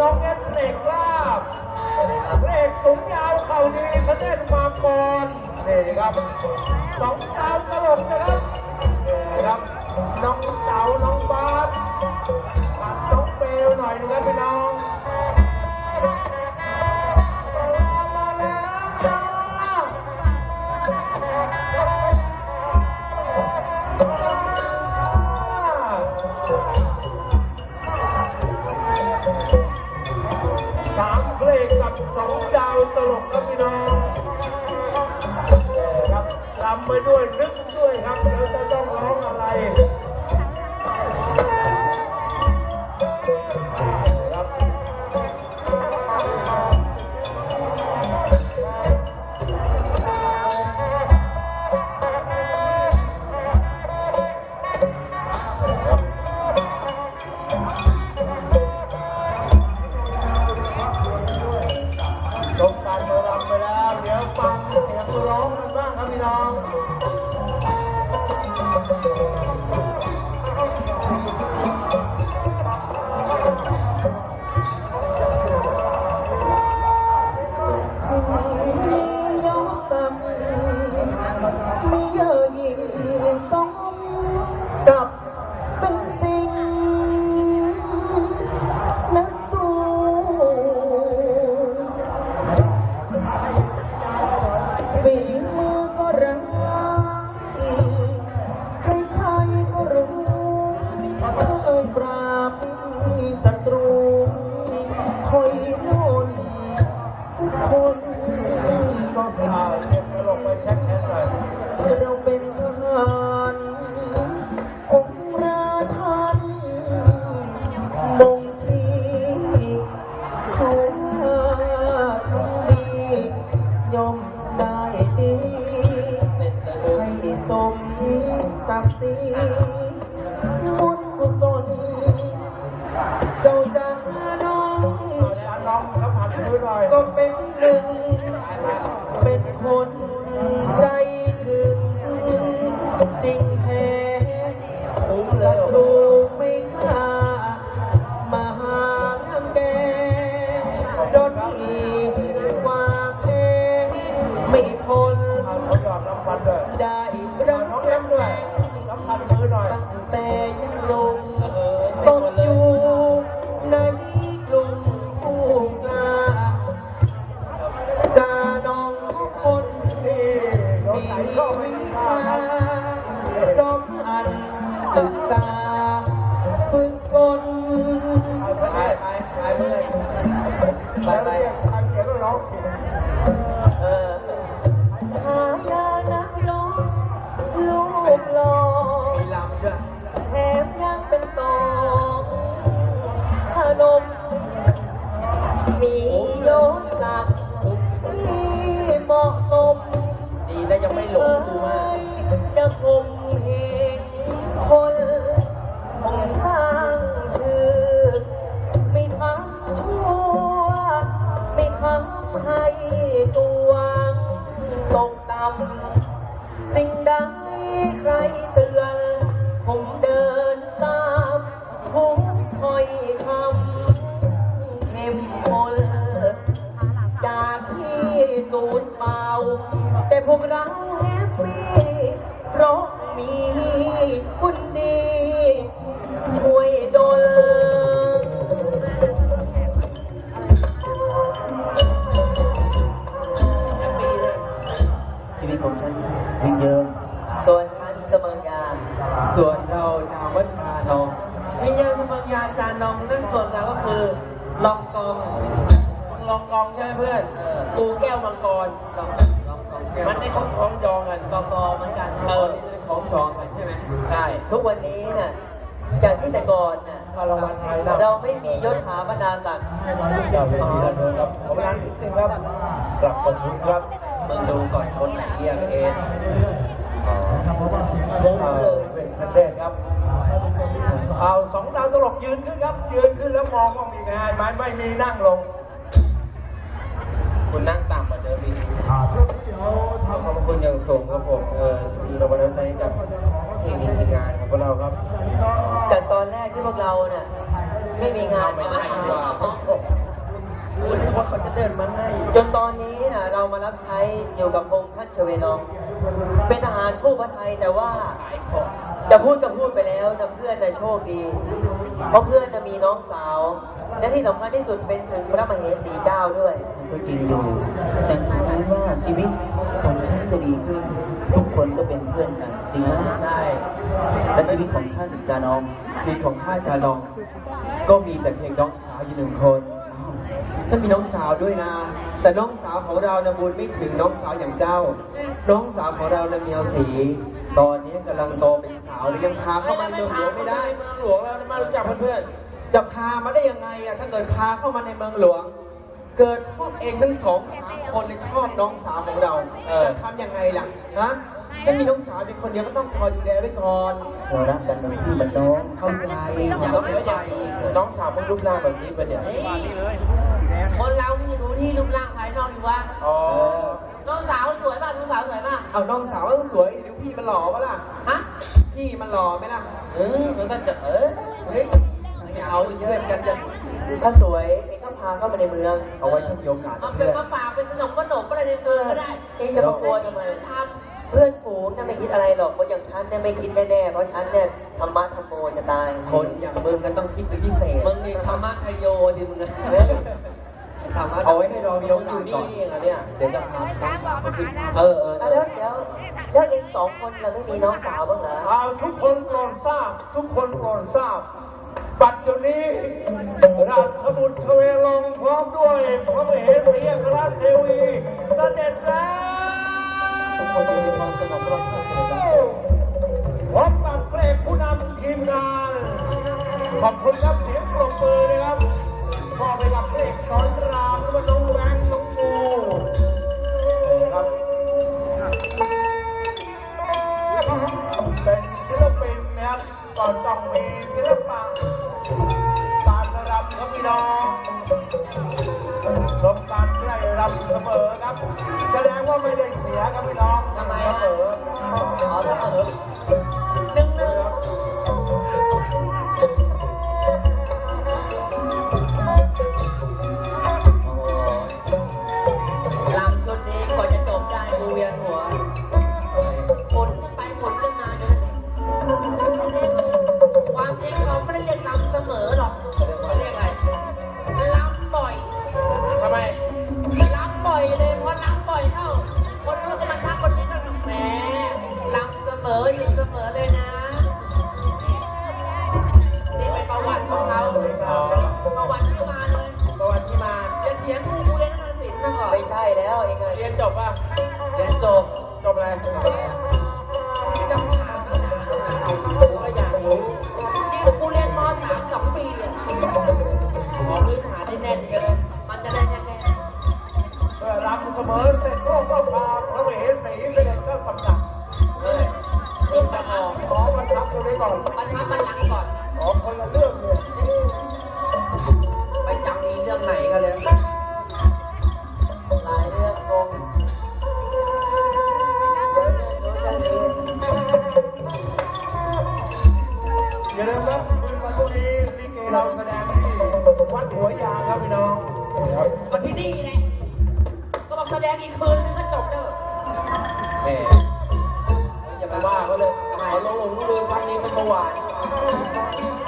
น้องเอดเล็กลาบเล็กสูงยาวเข่าดีคะแนนมาก่อนนี่ครับสองดาวตลกนะครับนี่ครับน้องเต๋าน้องบาสน้องเปลหน่อยนะครับพี่น้อง ไปด้วยนึกด้วยครับเดี๋ยวจะต้องร้องอะไร องกันบ้ ก็เป็นหนึ่ง เป็นคนใจถึง จริงแท้ผมละดูไม่กล้ามาหาแกดนอีกว่าแพ้ไม่ทนเอาเขายอมรับมันด้วยได้รั เเราแฮปปี้เพราะมีคุณดี ช่วยดลชีวิตของฉันยิ่งเยอะส่วนฉันเสมอยาส่วนเรานามวัชชานองวิญญาณสมังยาจานองนั่นส่วนเราก็คือลองกองมึงลองกองใช่ไหมเพื่อน กูแก้วมังกรลอง มันได้ของของจองกันกองกอเหมือนกันเออ นี่เป็นของจองกันใช่ไหมใช่ทุกวันนี้น่ะจากที่แต่ก่อนน่ะมารางวัลไทยนะเราไม่มียศถาบรรดาศักดิ์เจ้าเวทีด้านโน้นครับขอบคุณนิดนึงครับกลับขอบคุณครับมึงดูก่อนคนไหนเรียกเองมุ้งเลยเป็นคันเดนครับ เอาสองดาวตลกยืนขึ้นครับ ยืนขึ้นแล้วมองว่ามีไงไหมไม่มีนั่งลง คุณนั่งต่ำกว่าเดิมอีกขอบ คุณอย่างสูงครับผมเออมีรางวัลน้ำใจให้กับทีมทีมงานของพวกเราครับจากตอนแรกที่พวกเราเนี่ยไม่มีงานไม่มาให้ดีกว่าเขาจะเดินมาให้ จนตอนนี้นะเรามารับใช้อยู่กับองค์ท่านชเวนอง เป็นทหารคู่พระไทยแต่ว่าขายของ จะพูดก็พูดไปแล้วนะเพื่อนนะโชคดี เพราะเพื่อนนะมีน้องสาว และที่สำคัญที่สุดเป็นถึงพระมเหสีเจ้าด้วย มันก็จริงอยู่ แต่ถึงแม้ว่าชีวิตของฉันจะดีขึ้น ทุกคนก็เป็นเพื่อนกัน จริงไหมใช่ และชีวิตของท่านจานอมชีวิตของข้าจานอง ก็มีแต่เพียงน้องสาวอยู่หนึ่งคนถ้ามีน้องสาวด้วยนะ แต่น้องสาวของเรานะบุญไม่ถึงน้องสาวอย่างเจ้า น้องสาวของเรานะเมียวสี ตอนนี้กำลังโตเป็น สาวเลยยังพาเข้ามาในเมืองหลวงไม่ได้ เมืองหลวงแล้วมารู้จักเพื่อนจะพามาได้ยังไงอะถ้าเกิดพาเข้ามาในเมืองหลวง เกิดพวกเองทั้งสองสามคนในยชอบน้องสาวของเราจะทำยังไงล่ะฮะฉันมีน้องสาวเป็นคนเดียวก็ต้องคอยดูแลไว้ก่อนเรารักกันเหมือนพี่เหมือนน้องเข้าใจอย่าต้องเสียใจน้องสาวมึงรูปร่างแบบนี้ปะเนี่ยคนเรามันจะดูที่รูปร่างภายนอกดีวะอ๋อ น้องสาว สวยป่ะน้องสาวสวยป่ะเอาน้องสาวต้องสวยดูพี่มันหล่อปะล่ะ ฮะ พี่มันหล่อไหมล่ะ เออ มันก็จะเออ เฮ้ยไม่เอาเยอะกันจะถ้าสวยเองก็พาเข้ามาในเมือง เอาไว้ถ้ามีโอกาสมันเป็เพื่นอนมาฝากเป็นขนมขนมอะไรในเมืองก็ได้เองจะมากลัวทำไมทเพื่อนฝูงน่ะไม่คิดอะไรหรอกเพราะอย่างฉันเนี่ยไม่คิดแน่ๆ เพราะฉันเนี่ยธรรมะธรรมโมจะตาย คนอย่างมึงก็ต้องคิดเป็นพิเศษำมึงนี่ธรรมะชัยโยดิมึงอะ เฮ้ยทำเอาไว้ให้เรามีโอกาสก่อนเนี่ย เดี๋ยวจะพาน้องสาวมาขึ้นเออเออแล้วเดี๋ยวแล้วเองสองคนน่ะไม่มีน้องสาวบ้างเหรอเอาทุกคนโปรดทราบ ทุกคนโปรดทราบ ปัจจุบันนี้ราชบุตรเทเวลงพร้อมด้วยพระมเหสีอัครเทวีเสด็จแล้วทุกคนจะมีความสงบร่มเย็นเสด็จแล้วพบกับเพลงผู้นำทีมงาน ขอบคุณครับเสียงปรบมือนะครับมอบไปกับเพลงสอน ว่าเขาเลยเขาลงหลงลืมพักนี้มันสว่าง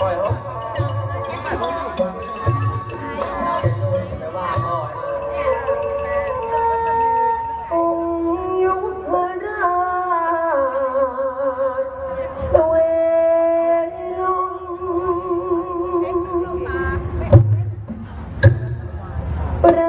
ปล่อยเขาไปว่าพ่อองค์ยุพราชเวลงประ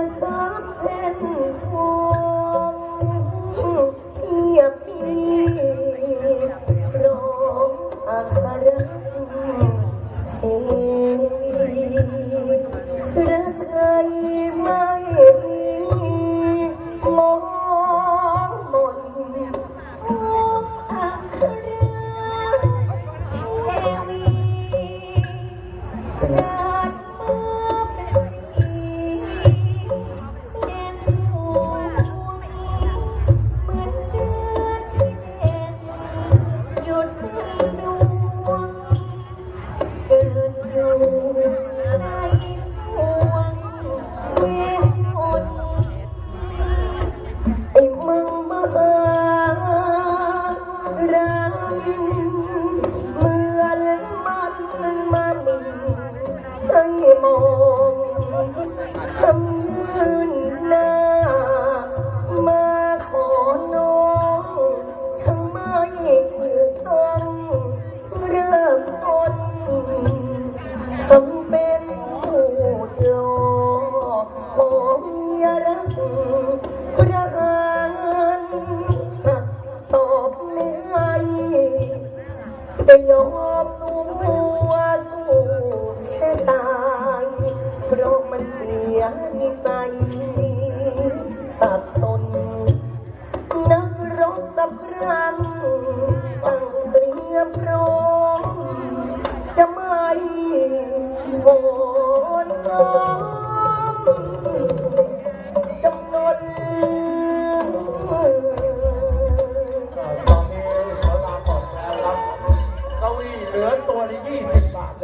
สี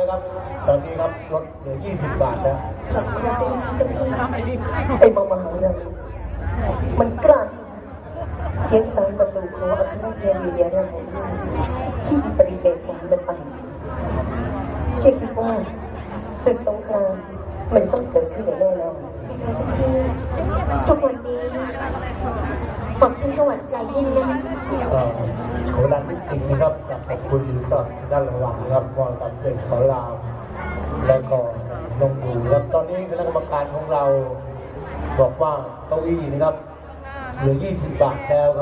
นะครับ ตอนนี้ครับลดเหลือ 20 บาทแล้วขอบคุณที่จะมีไอ้มามหาเรามันกล้าเขียนสารมาสู่ขออัครเทียนมีเดียเรื่องของข้าที่ปฏิเสธสารมันไปแค่คิดว่าศึกสงครามมันต้องเกิดขึ้นอย่างแน่นอนนะคะเจ้าพี่ทุกวันนี้บอกฉันก็หวั่นใจยิ่งนะ ก็เวลาที่จริงนะครับจากขอบคุณรีสอร์ทด้านระวังนะครับวอลกับเด็กสอนรามแล้วก็ลงดูครับตอนนี้คณะกรรมการของเรา บอกว่าเก้าอี้นะครับเหลือ 20 บาทแล้วครับ